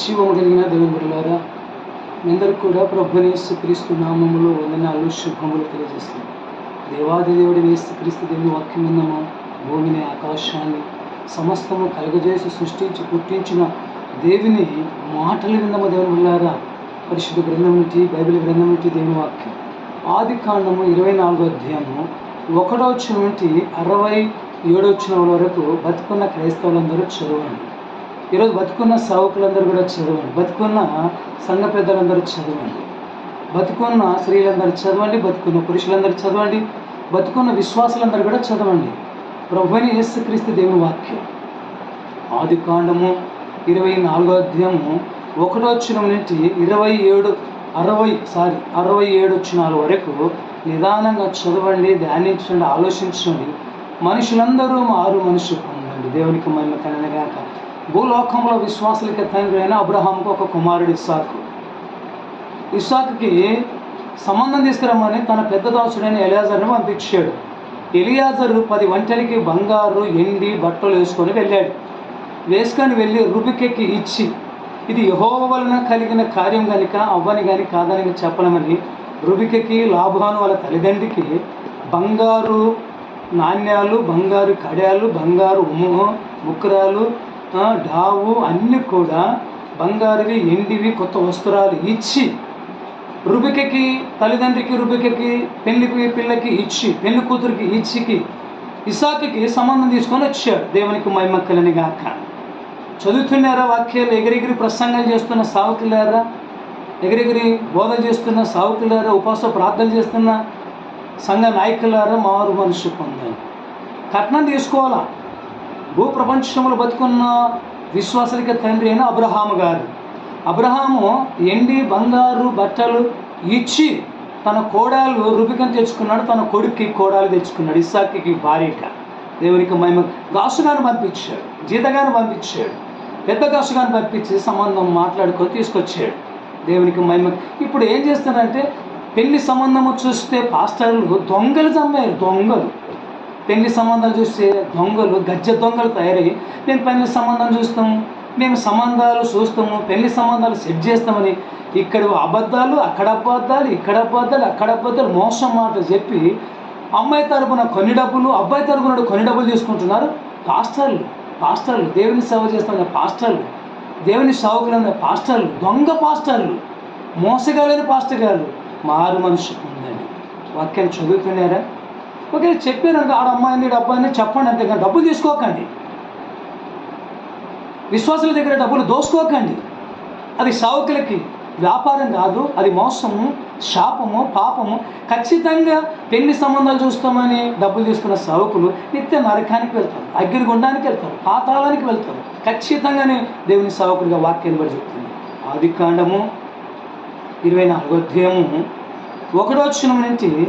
శివము కలిగిన దేవుని బిడ్డలారా మీ అందరికి కూడా ప్రభునేసు క్రీస్తు నామములో వందనాలు శుభములు తెలియజేస్తాం దేవాది దేవుడి వేస్తు క్రీస్తు దేవుని వాక్యం విన్నామా భూమిని ఆకాశాన్ని సమస్తము కలుగజేసి సృష్టించి పుట్టించిన దేవిని మాటలు విందము దేవుని బిడ్డలారా పరిశుద్ధ గ్రంథం నుంచి బైబిల్ గ్రంథం నుంచి దేవుని వాక్యం. ఆది కాండము ఇరవై నాలుగో అధ్యాయము ఒకటో వచ్చిన నుండి అరవై ఏడో వచ్చిన వరకు బతుకున్న క్రైస్తవులందరూ చదవండి. ఈరోజు బతుకున్న సావుకులందరూ కూడా చదవండి. బతుకున్న సంఘ పెద్దలందరూ చదవండి. బతుకున్న స్త్రీలందరూ చదవండి బతుకున్న పురుషులందరూ చదవండి బతుకున్న విశ్వాసులందరూ కూడా చదవండి. ప్రభుని యేసుక్రీస్తు దేవుని వాక్యం. ఆది కాండము ఇరవై నాలుగో అధ్యాయము ఒకటో వచ్చిన నుంచి ఇరవై ఏడు అరవై సారీ అరవై ఏడు వచ్చినాల వరకు నిదానంగా చదవండి ధ్యానించండి ఆలోచించండి. మనుషులందరూ మారు మనుషులు. పొందండి దేవునికి మహిమ కనగాక భూలోకంలో విశ్వాసులకి తండ్రి అయిన అబ్రహాంకు ఒక కుమారుడు ఇస్సాకు. ఇస్సాకుకి సంబంధం తీసుకురమ్మని తన పెద్ద దాసుడైన ఎలియాజర్ని పంపించాడు. ఎలియాజరు పది వంటలకి బంగారు ఎండి బట్టలు వేసుకొని వెళ్ళాడు. వేసుకొని వెళ్ళి రుబికెక్కి ఇచ్చి ఇది యహో వలన కలిగిన కార్యం కనుక అవ్వని కానీ కాదని చెప్పడమని రుబికెకి లాభాను వాళ్ళ తల్లిదండ్రికి బంగారు నాణ్యాలు బంగారు కడ్యాలు బంగారు ఉమ్ము ముక్కురాలు డావు అన్నీ కూడా బంగారువి ఎండివి కొత్త వస్త్రాలు ఇచ్చి రుబికకి తల్లిదండ్రికి రుబికకి పెళ్ళికి పిల్లకి ఇచ్చి పెళ్ళి కూతురికి ఇచ్చికి ఇసాకుకి సంబంధం తీసుకొని వచ్చాడు? దేవునికి మైమక్కలని గాక. చదువుతున్నారా వాక్యాలు? ఎగిరెగిరి ప్రసంగాలు చేస్తున్న సావుకులారా ఎగిరెగిరి బోధ చేస్తున్న సావుకులారా ఉపవాస ప్రార్థన చేస్తున్న సంఘ నాయకులారా? మారు మనిషి పొందండి. కట్నం తీసుకోవాలా? భూ ప్రపంచంలో బతుకున్న విశ్వాసులకి తండ్రి అయిన అబ్రహాము గారు. అబ్రహాము ఎండి బంగారు బట్టలు ఇచ్చి తన కోడాలు రుబికం తెచ్చుకున్నాడు. తన కొడుక్కి కోడాలు తెచ్చుకున్నాడు. ఇస్సాకి భార్యక దేవునికి మహిమ. గాసుగాను పంపించాడు. జీతగాను పంపించాడు. పెద్ద గాసుగాను పంపించి సంబంధం మాట్లాడుకొని తీసుకొచ్చాడు. దేవునికి మహిమ. ఇప్పుడు ఏం చేస్తారంటే పెళ్ళి సంబంధము చూస్తే పాస్టర్లు దొంగలు చంపారు. దొంగలు. పెళ్ళి సంబంధాలు చూస్తే దొంగలు గజ్జె దొంగలు తయారయ్యి మేము పెళ్ళి సంబంధం చూస్తాము మేము సంబంధాలు చూస్తాము పెళ్ళి సంబంధాలు సెట్ చేస్తామని ఇక్కడ అబద్ధాలు అక్కడ అబద్ధాలు ఇక్కడ అబద్ధాలు అక్కడ అబద్ధాలు మోసం మాట చెప్పి అమ్మాయి తరపున కొన్ని డబ్బులు అబ్బాయి తరపున కొన్ని డబ్బులు తీసుకుంటున్నారు. పాస్టర్లు పాస్టర్లు దేవుని సేవ చేస్తున్న పాస్టర్లు దేవుని సేవకులైన పాస్టర్లు దొంగ పాస్టర్లు మోసగాలని పాస్టర్ గారు మారు మనిషి ఉందండి. వాక్యం చదువుతున్నారా? ఓకే చెప్పాను ఆడ అమ్మాయిని అబ్బాయిని చెప్పండి అంతే కానీ డబ్బులు తీసుకోకండి. విశ్వాసుల దగ్గర డబ్బులు దోసుకోకండి. అది సావుకులకి వ్యాపారం కాదు అది మోసము శాపము పాపము. ఖచ్చితంగా పెళ్ళి సంబంధాలు చూస్తామని డబ్బులు తీసుకున్న సావుకులు నిత్య నరకానికి వెళ్తారు అగ్ని గుండానికి వెళ్తారు పాతాళానికి వెళ్తారు. ఖచ్చితంగానే దేవుని సావుకుడిగా వాక్యం కూడా చెప్తుంది. ఆది కాండము ఇరవై నాలుగో అధ్యాయము. ఒకటో క్షణం నుంచి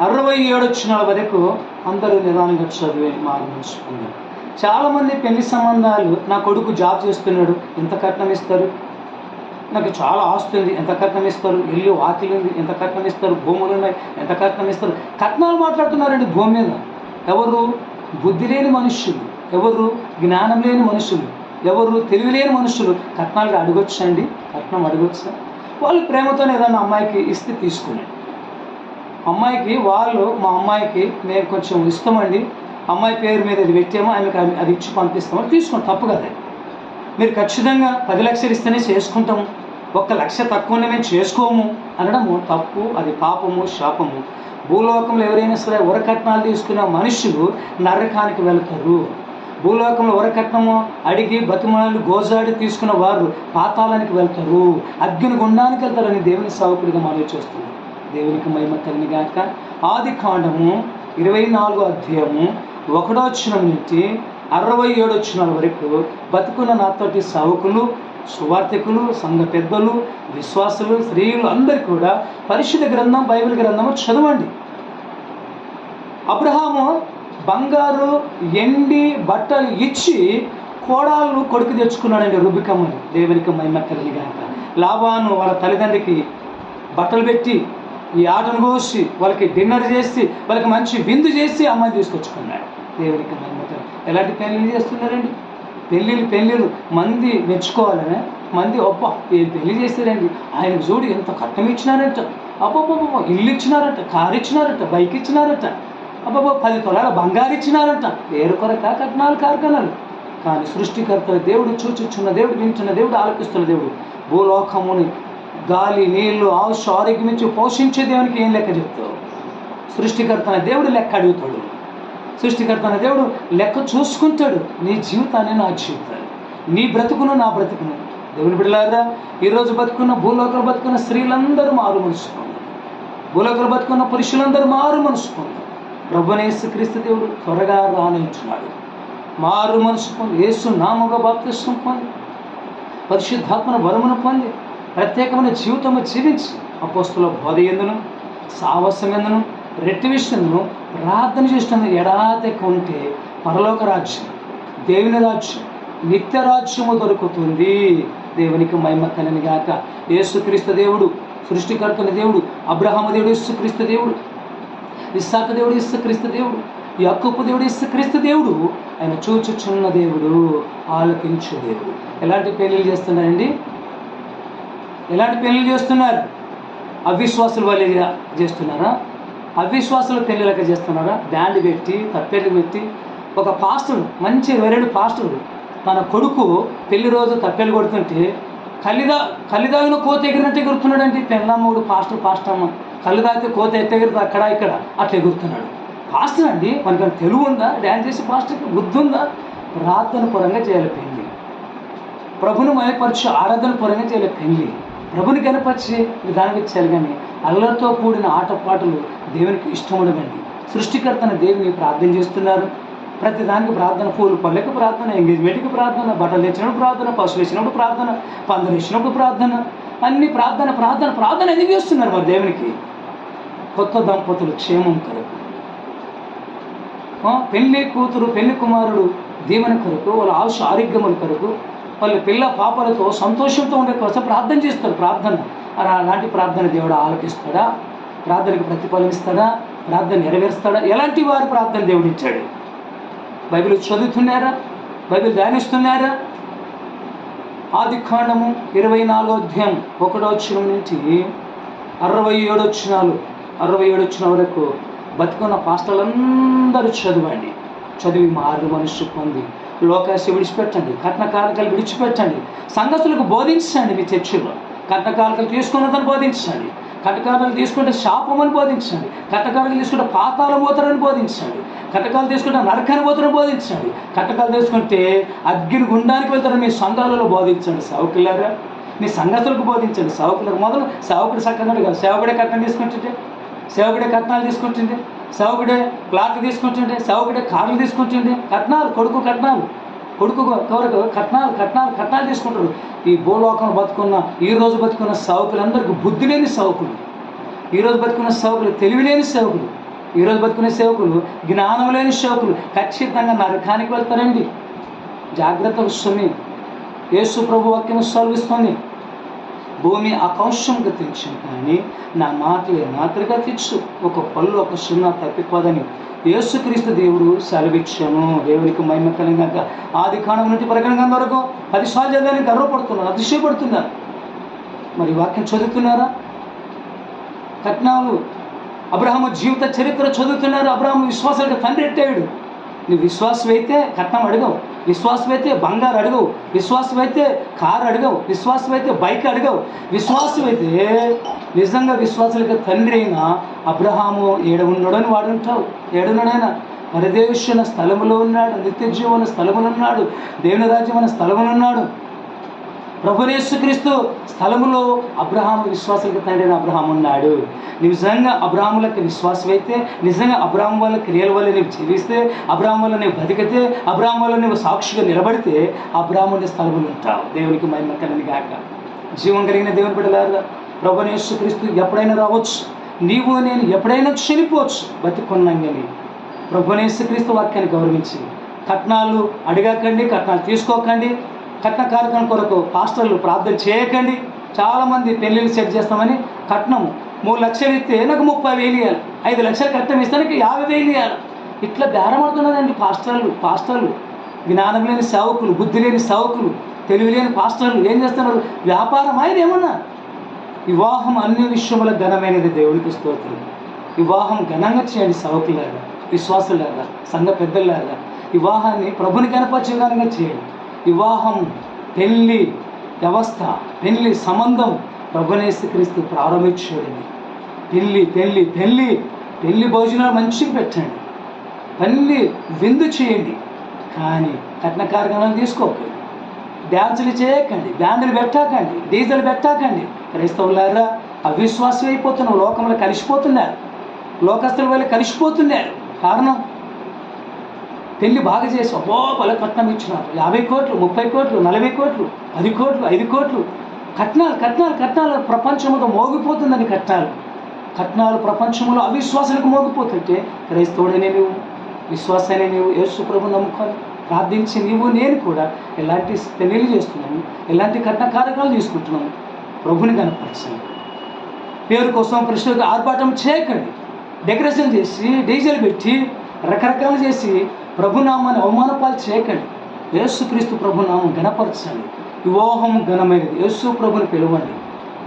అరవై ఏడు వచ్చిన వరకు అందరూ నిదానంగా చదివే మారు చాలామంది పెళ్ళి సంబంధాలు నా కొడుకు జాబ్ చేస్తున్నాడు ఎంత కట్నం ఇస్తారు? నాకు చాలా ఆస్తి ఉంది ఎంత కట్నం ఇస్తారు? ఇల్లు వాకిలి ఉంది ఎంత కట్నం ఇస్తారు? భూములు ఉన్నాయి ఎంత కట్నం ఇస్తారు? కట్నాలు మాట్లాడుతున్నారండి భూమి మీద. ఎవరు బుద్ధి లేని మనుషులు ఎవరు జ్ఞానం లేని మనుషులు ఎవరు తెలివి లేని మనుషులు కట్నాలు అడగొచ్చండి కట్నం అడగొచ్చా? వాళ్ళు ప్రేమతో ఏదైనా అమ్మాయికి ఇస్తే తీసుకునేది అమ్మాయికి వాళ్ళు మా అమ్మాయికి మేము కొంచెం ఇస్తామండి అమ్మాయి పేరు మీద ఇది పెట్టామో ఆమెకి అది- అది ఇచ్చి పంపిస్తామని తీసుకోండి తప్పు కదా. మీరు ఖచ్చితంగా పది లక్షలు ఇస్తేనే చేసుకుంటాము. ఒక్క లక్ష తక్కువనే మేము చేసుకోము. అనడము తప్పు అది పాపము శాపము. భూలోకంలో ఎవరైనా సరే ఉరకట్నాలు తీసుకున్న మనుషులు నరకానికి వెళ్తారు. భూలోకంలో ఉరకట్నము అడిగి బతిమాలు గోజాడి తీసుకున్న వారు పాతాళానికి వెళ్తారు. అగ్ని గుండానికి వెళ్తారని దేవుని సావకుడిగా మనం చేస్తుంది దేవునికి మహిమ కలిని ఆది కాండము ఇరవై నాలుగో అధ్యాయము ఒకటో వచ్చిన నుంచి అరవై ఏడు వచ్చిన వరకు బతుకున్న నాతోటి సావుకులు సువార్థికులు సంఘ పెద్దలు విశ్వాసులు స్త్రీలు అందరు కూడా పరిశుద్ధ గ్రంథం బైబిల్ గ్రంథము చదవండి. అబ్రహాము బంగారు ఎండి బట్టలు ఇచ్చి కోడాలను కొడుకు తెచ్చుకున్నాడండి రుబికమ్మని. దేవునికి మహిమ కలిగాక లాభాను వాళ్ళ తల్లిదండ్రికి బట్టలు పెట్టి ఈ ఆటను కోసి వాళ్ళకి డిన్నర్ చేసి వాళ్ళకి మంచి విందు చేసి అమ్మాయి తీసుకొచ్చుకున్నాడు. దేవునికి మహిమ ఎలాంటి పెళ్ళిళ్ళు చేస్తున్నారండి? పెళ్ళిళ్ళు పెళ్ళిళ్ళు. మంది మెచ్చుకోవాలనే? మంది అబ్బా ఏం పెళ్ళి చేశారండి? ఆయన చూడు ఎంత కట్టం ఇచ్చినారంట? అబ్బబ్బబ్బ ఇల్లు ఇచ్చినారంట కారు ఇచ్చినారంట బైక్ ఇచ్చినారంట. అబ్బబ్బ పది తొలాల బంగారు ఇచ్చినారంట. వేరు కొరక కట్నాలు కార్ఖానాలు. కానీ సృష్టికర్త దేవుడు చూచుచున్న దేవుడు వింటున్న దేవుడు ఆలపిస్తున్న దేవుడు భూలోకముని గాలి నీళ్ళు ఆవుష ఆరోగ్యం పోషించే దేవునికి ఏం లెక్క చెప్తావు? సృష్టికర్తన దేవుడు లెక్క అడుగుతాడు. సృష్టికర్తన దేవుడు లెక్క చూసుకుంటాడు. నీ జీవితాన్ని నా జీవితాన్ని. నీ బ్రతుకును నా బ్రతుకును. దేవుని బిడ్డలారా ఈరోజు బతుకున్న భూలోకలు బతుకున్న స్త్రీలందరూ మారు మనసు పొందారు భూలోకలు బతుకున్న పురుషులందరూ మారు మనసు పొందారు ప్రభునేసు క్రీస్తు దేవుడు త్వరగా రానించున్నాడు మారు మనసు పొంది యేసు నామగా బాప్తిష్టం పొంది. పరిశుద్ధాత్మన వరమును పొంది. ప్రత్యేకమైన జీవితము జీవించి. అపోస్తుల బోధ ఎందును? సాహసం ఎందును రెట్టి విషయంలో ప్రార్థన చేస్తున్న ఎడాతెక్క ఉంటే పరలోక రాజ్యం దేవుని రాజ్యం నిత్య రాజ్యము దొరుకుతుంది. దేవునికి మహిమ కలని గాక. యేసుక్రీస్తు దేవుడు సృష్టికర్తన దేవుడు అబ్రహాము దేవుడు యేసుక్రీస్తు దేవుడు ఇస్సాక దేవుడు యేసుక్రీస్తు దేవుడు యాకోబు దేవుడు యేసుక్రీస్తు దేవుడు ఆయన చూచుచున్న దేవుడు ఆలకించే దేవుడు. ఎలాంటి పెళ్ళిళ్ళు చేస్తున్నారండి? ఎలాంటి పెళ్ళిళ్ళు చేస్తున్నారు? అవిశ్వాసుల వల్ల చేస్తున్నారా? అవిశ్వాసుల పెళ్ళిళ్ళక చేస్తున్నారా? బ్యాండ్ పెట్టి తప్పెళ్ళు పెట్టి. ఒక పాస్టర్ మంచి వెరడు పాస్టర్ తన కొడుకు పెళ్ళి రోజు తప్పెలు కొడుతుంటే కలిదా కలిదాగిన కోత ఎగిరినట్టు ఎగురుతున్నాడంటే పెళ్ళమ్మడు పాస్టర్ పాస్టర్ అమ్మ కళ్ళు తాగితే కోత ఎట్ట అక్కడ ఇక్కడ. అట్లా ఎగురుతున్నాడు. పాస్టర్ అండి మనకి తెలుగు ఉందా? డ్యాన్స్ చేసి పాస్టర్కి బుద్ధి ఉందా? ప్రార్థన పరంగా చేయాలి పెళ్ళి. ప్రభును మయపరచు ఆరాధన పరంగా చేయాలి పెళ్ళి. ప్రభుని కనపరిచే విధానం ఇచ్చారు కానీ అల్లరితో కూడిన ఆటపాటలు దేవునికి ఇష్టం ఉండదండి. సృష్టికర్తన దేవుని ప్రార్థన చేస్తున్నారు. ప్రతి దానికి ప్రార్థన పూలు పళ్ళకి ప్రార్థన ఎంగేజ్మెంట్కి ప్రార్థన బట్టలు తెచ్చినప్పుడు ప్రార్థన పశువు వేసినప్పుడు ప్రార్థన పందులు వేసినప్పుడు ప్రార్థన అన్ని ప్రార్థన ప్రార్థన ప్రార్థన ఎందుకు చేస్తున్నారు మరి దేవునికి? కొత్త దంపతులు క్షేమం కొరకు. పెళ్ళి కూతురు పెళ్ళి కుమారుడు దీవెన కొరకు వాళ్ళ ఆశ ఆరోగ్యముల కొరకు వాళ్ళ పిల్ల పాపలతో సంతోషంతో ఉండే కోసం ప్రార్థన చేస్తారు ప్రార్థన. అలాంటి ప్రార్థన దేవుడు ఆలకిస్తాడా? ప్రార్థనకు ప్రతిఫలిస్తాడా ప్రార్థన నెరవేరుస్తాడా? ఎలాంటి వారి ప్రార్థన దేవుడు ఇచ్చాడు? బైబిల్ చదువుతున్నారా? బైబిల్ ధ్యానిస్తున్నారా? ఆది కాండము ఇరవై నాలుగో అధ్యాయం ఒకటో వచ్చిన నుంచి అరవై ఏడు వచ్చినాలు అరవై ఏడు వచ్చిన వరకు బతుకున్న పాస్టర్లందరూ చదవండి. చదివి మారు మనుషు పొంది. లోకాసి విడిచిపెట్టండి కట్న కారకాలు విడిచిపెట్టండి సంగతులకు బోధించండి మీ చర్చిలో. కట్న కారకాలు తీసుకున్నదని బోధించండి కటకాలను తీసుకుంటే శాపమని బోధించండి కటకాలను తీసుకుంటే పాతాల పోతారని బోధించండి కటకాలు తీసుకుంటే నరకని పోతారని బోధించండి కటకాలు తీసుకుంటే అగ్గిని గుండానికి వెళ్తారని మీ సంఘాలలో బోధించండి సౌకులారా మీ సంగతులకు బోధించండి సేవకులకు మొదలు సేవకుడు సక్కగా కాదు సేవకుడే కట్నం తీసుకుంటుంటే సేవకుడే కట్నాలు తీసుకుంటుంటే సేవకుడే క్లాత్ తీసుకొచ్చిండే సేవకుడే కార్లు తీసుకొచ్చిండే కట్నాలు కొడుకు కట్నాలు. కొడుకు కొరకు కట్నాలు కట్నాలు కట్నాలు తీసుకుంటారు. ఈ భూలోకం బతుకున్న ఈ రోజు బతుకున్న సౌకులందరికీ బుద్ధి లేని సౌకులు. ఈ రోజు బతుకున్న సేవకులు తెలివి లేని సేవకులు ఈరోజు బతుకునే సేవకులు జ్ఞానం లేని సేవకులు ఖచ్చితంగా నరకానికి వెళ్తారండి. జాగ్రత్త సుమి యేసు ప్రభు వాక్యం సెలవిస్తుంది భూమి ఆకాశంగా గతించింది కానీ నా మాటలు మాత్రగా తెచ్చు. ఒక పళ్ళు ఒక సున్నా తప్పిపోదని యేసుక్రీస్తు దేవుడు సెలవిచ్చాను. దేవునికి మహిమ కలిగినాక ఆది కాలం నుండి ప్రకటన వరకు అది సాధ్యాన్ని గర్వపడుతున్నారు అతిశయపడుతున్నారు. మరి వాక్యం చదువుతున్నారా? కట్నాలు. అబ్రహాము జీవిత చరిత్ర చదువుతున్నారు? అబ్రహాము విశ్వాసాలకు తండ్రి ఎట్టాడు? విశ్వాసం అయితే కట్నం అడగవు. విశ్వాసమైతే బంగారు అడగవు విశ్వాసమైతే కారు అడగవు విశ్వాసమైతే బైక్ అడగవు. విశ్వాసమైతే నిజంగా విశ్వాసులకి తండ్రి అయిన అబ్రహాము ఏడున్నాడని వాడుంటావు ఏడున్నాడైనా పరదేశన స్థలములో ఉన్నాడు నిత్య జీవన ఉన్నాడు దేవుని రాజ్యం అనే స్థలములు ఉన్నాడు. ప్రభునేసుక్రీస్తు స్థలములో అబ్రహాం విశ్వాసులకు తండ్రి అబ్రహాం ఉన్నాడు. నిజంగా విశ్వాసం అయితే నిజంగా అబ్రాహం వల్ల క్రియల వల్ల నీవు జీవిస్తే అబ్రాహం వల్ల నీవు బతికితే అబ్రాహం వల్ల నువ్వు సాక్షిగా నిలబడితే అబ్రాహ్ముని స్థలములు ఉంటావు. దేవునికి మహిమ కలిగిన గాక. జీవం కలిగిన దేవుని బిడ్డలారా ప్రభునేసుక్రీస్తు ఎప్పుడైనా రావచ్చు. నీవు నేను ఎప్పుడైనా చనిపోవచ్చు. బతికొన్నాం ప్రభునేసుక్రీస్తు వాక్యాన్ని గౌరవించి కట్నాలు అడగకండి కట్నాలు తీసుకోకండి కట్న కార్యక్రమం కొరకు పాస్టర్లు ప్రార్థన చేయకండి. చాలామంది పెళ్ళిళ్ళు సెట్ చేస్తామని కట్నం మూడు లక్షలు ఇస్తే నాకు ముప్పై వేలు ఇవ్వాలి ఐదు లక్షలు కట్నం ఇస్తే నాకు యాభై వేలు ఇవ్వాలి ఇట్లా బేరమడుతున్నారండి పాస్టర్లు పాస్టర్లు. జ్ఞానం లేని సేవకులు బుద్ధి లేని సేవకులు తెలివిలేని పాస్టర్లు ఏం చేస్తున్నారు? వ్యాపారం ఆయన ఏమన్నా? వివాహం అన్ని విషయముల ఘనమైనది దేవునికి స్తోత్రం. వివాహం ఘనంగా చేయండి సవకులారా విశ్వాసులాగా సంఘ పెద్దలాగా వివాహాన్ని ప్రభుని కనపరిచే ఘనంగా చేయండి. వివాహం పెళ్ళి వ్యవస్థ పెళ్ళి సంబంధం ప్రభునేసు క్రీస్తు పెళ్ళి పెళ్ళి పెళ్ళి పెళ్ళి భోజనాలు మంచిగా పెట్టండి. పెళ్ళి విందు చేయండి. కానీ కట్న కార్యక్రమాలు తీసుకోకండి. డ్యాన్సులు చేయకండి. బ్యాండ్లు పెట్టాకండి. డీజల్ పెట్టాకండి. క్రైస్తవులారా అవిశ్వాసం అయిపోతున్నారు లోకంలో కలిసిపోతున్నారు. లోకస్తుల వల్ల కలిసిపోతున్నారు. కారణం? పెళ్ళి బాగా చేసి అబ్బో కట్నం ఇచ్చినారు. యాభై కోట్లు ముప్పై కోట్లు నలభై కోట్లు పది కోట్లు ఐదు కోట్లు. కట్నాలు కట్నాలు కట్నాలు. ప్రపంచంలో మోగిపోతుందని కట్నాలు. కట్నాలు ప్రపంచంలో అవిశ్వాసాలకు మోగిపోతుంటే క్రైస్తవుడనే నువ్వు విశ్వాసాన్ని నీవు యేసు ప్రభు నమ్ముకొని ప్రార్థించి నీవు నేను కూడా ఎలాంటి పెళ్ళిళ్ళు చేస్తున్నాము ఎలాంటి కట్న కార్యక్రమాలు తీసుకుంటున్నాము ప్రభుని కనపరచండి పేరు కోసం ప్రశ్నలకు ఆర్భాటం చేయకండి. డెకరేషన్ చేసి డీజిల్ పెట్టి రకరకాలు చేసి ప్రభునామాన్ని అవమానపాలు చేయకండి. యేసుక్రీస్తు ప్రభునామం గణపరచండి వివాహం ఘనమైనది. యేసు ప్రభుని పిలవండి.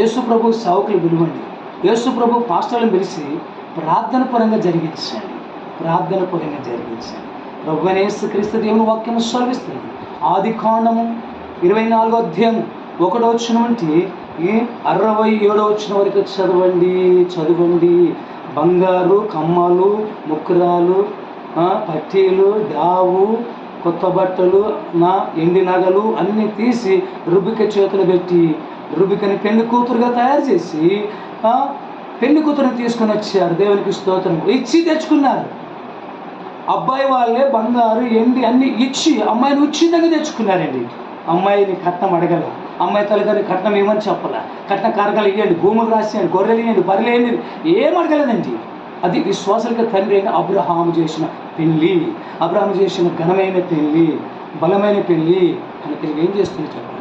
యేసు ప్రభు సావుకులు పిలవండి. యేసు ప్రభు పాస్టర్లను పిలిచి ప్రార్థన పరంగా జరిగించండి. ప్రార్థన పరంగా జరిగించండి. ప్రభు యేసుక్రీస్తు దేవుని వాక్యం సెలవిస్తుంది. ఆది కాండము ఇరవై నాలుగో అధ్యాయం ఒకటో వచ్చిన వంటి ఈ అరవై ఏడో వచ్చిన వరకు చదవండి చదవండి. బంగారు కమ్మలు ముక్కురాలు పట్టీలు డావు కొత్త బట్టలు నా ఎండి నగలు అన్నీ తీసి రుబిక చేతులు పెట్టి రుబికని పెళ్ళి కూతురుగా తయారు చేసి పెళ్ళి కూతురుని తీసుకొని వచ్చారు. దేవునికి స్తోత్రం. ఇచ్చి తెచ్చుకున్నారు. అబ్బాయి వాళ్ళే బంగారు ఎండి అన్ని ఇచ్చి అమ్మాయిని ఉచితంగా తెచ్చుకున్నారండి. అమ్మాయిని కట్నం అడగల. అమ్మాయి తల్లిదండ్రులు కట్నం ఏమని చెప్పాల? కట్న కారకాలు ఇవ్వండి భూములు రాసేయండి గొర్రెలు ఇవ్వండి బర్రెలు ఏం అడగలేదండి? అది విశ్వాసులకు తండ్రి అయిన అబ్రహాము చేసిన పెళ్ళి. అబ్రహాము చేసిన ఘనమైన పెళ్ళి బలమైన పెళ్ళి. కనుక ఏం చేస్తుంది చెప్పండి?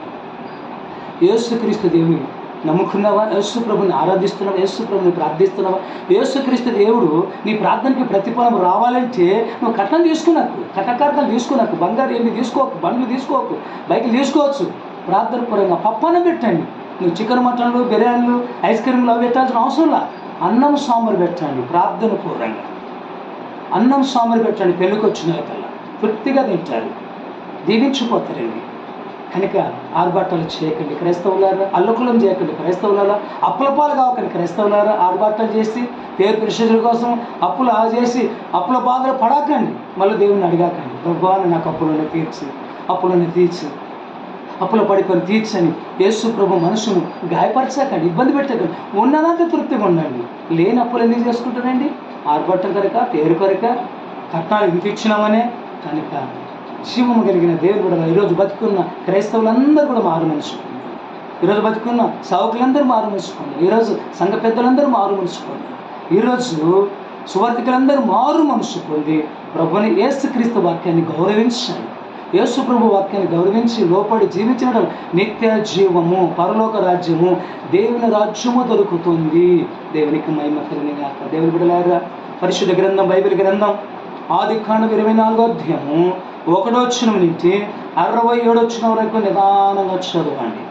యేసుక్రీస్తు దేవుని నమ్ముకున్నావా? యేసు ప్రభుని ఆరాధిస్తున్నావా? యేసు ప్రభుని ప్రార్థిస్తున్నావా? యేసుక్రీస్తు దేవుడు నీ ప్రార్థనకి ప్రతిఫలం రావాలంటే నువ్వు కట్నం తీసుకున్నాకు కటకార్థాలు తీసుకున్నాకు బంగారు ఏమి తీసుకోకు బండ్లు తీసుకోకు బైక్ తీసుకోవచ్చు. ప్రార్థన పరంగా పప్పన్నం పెట్టండి. నువ్వు చికెన్ మటన్లు బిర్యానీలు ఐస్ క్రీమ్లు అవి పెట్టాల్సిన అవసరం లా అన్నం సాంబార్ పెట్టండి ప్రార్థన పూర్వంగా అన్నం సాంబార్ పెట్టండి పెళ్ళికి వచ్చిన కల్లా తృప్తిగా తింటారు. దీవించిపోతారండి. కనుక ఆర్భాటాలు చేయకండి క్రైస్తవులారా అల్లకులం చేయకండి క్రైస్తవులారా అప్పుల పాలు కావకండి క్రైస్తవులారా ఆర్భాటాలు చేసి పేరు పరిశుద్ధుల కోసం అప్పులు ఆ చేసి అప్పుల బాధలు పడకండి. మళ్ళీ దేవుని అడిగాకండి. భగవాన్ నాకు అప్పులను తీర్చి అప్పులను తీర్చి. అప్పుల పడుకొని తీర్చని యేసు ప్రభు మనసును గాయపరచకండి ఇబ్బంది పెట్టకండి ఉన్నదాకా తృప్తిగా ఉండండి. లేని అప్పులు ఎందుకు చేసుకుంటారండి? ఆర్భాటం కనుక పేరు కనుక కట్నాలు ఇంత ఇచ్చినామనే కనుక జీవం కలిగిన దేవుడు కూడా ఈరోజు బతుకున్న క్రైస్తవులందరూ కూడా మారు మనుషుకున్నారు ఈరోజు బతుకున్న సావుకులందరూ మారు మనుషుకున్నారు ఈరోజు సంఘ పెద్దలందరూ మారు మనుషుకున్నారు ఈరోజు సువర్తికులందరూ మారు మనసు పొంది ప్రభుని యేసుక్రీస్తు వాక్యాన్ని గౌరవించాలి యేసుప్రభు వాక్యాన్ని గౌరవించి లోపడి జీవించడం నిత్య జీవము పరలోక రాజ్యము దేవుని రాజ్యము దొరుకుతుంది. దేవునికి మహిమ కలిగినాక దేవుని బిడలారా పరిశుద్ధ గ్రంథం బైబిల్ గ్రంథం ఆది కాండం ఇరవై నాలుగో అధ్యాయము ఒకటో నుంచి అరవై ఏడో వరకు నిదానంగా చదవండి.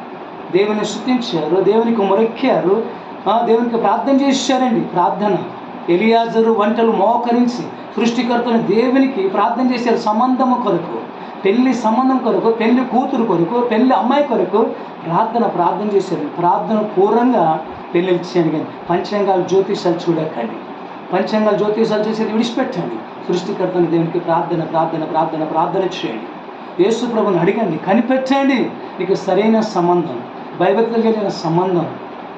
దేవుని స్థుతించారు దేవునికి మొరక్కారు ఆ, దేవునికి ప్రార్థన చేశారండి. ప్రార్థన. ఎలియాజరు వంటలు మోకరించి సృష్టికర్తను దేవునికి ప్రార్థన చేశారు సంబంధము కొరకు. పెళ్ళి సంబంధం కొరకు పెళ్ళి కూతురు కొరకు పెళ్ళి అమ్మాయి కొరకు ప్రార్థన ప్రార్థన చేశారు. ప్రార్థన పూర్వంగా పెళ్ళి చేయండి కానీ పంచాంగాలు జ్యోతిషాలు చూడకండి. పంచాంగాలు జ్యోతిషాలు చేసేది విడిచిపెట్టండి. సృష్టికర్తను దేవునికి ప్రార్థన ప్రార్థన ప్రార్థన ప్రార్థన చేయండి. యేసు ప్రభుని అడగండి కనిపెట్టండి. నీకు సరైన సంబంధం భయభక్తులు కలిగిన సంబంధం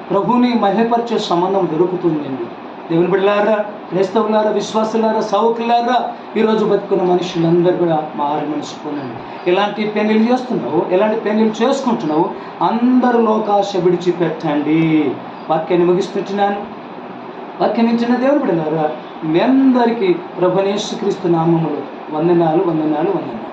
ప్రభుని మహిళపరిచే సంబంధం దొరుకుతుందండి. దేవుని బిడ్డలారా క్రైస్తవులారా విశ్వాసులారా సౌకులారా ఈరోజు బతుకున్న మనుషులందరూ కూడా మారి మనసుకోనండి ఎలాంటి పెన్నులు చేస్తున్నావు? ఎలాంటి పెన్నులు చేసుకుంటున్నావు? అందరూ లోకాశ విడిచిపెట్టండి. వాక్యాన్ని ముగిస్తుంటున్నాను వాక్యం ఇచ్చిన దేవుని బిడ్డలారా మీ అందరికీ ప్రభునేశ్వక్రీస్తు నామములు. వందనాలు వందనాలు వందనాలు.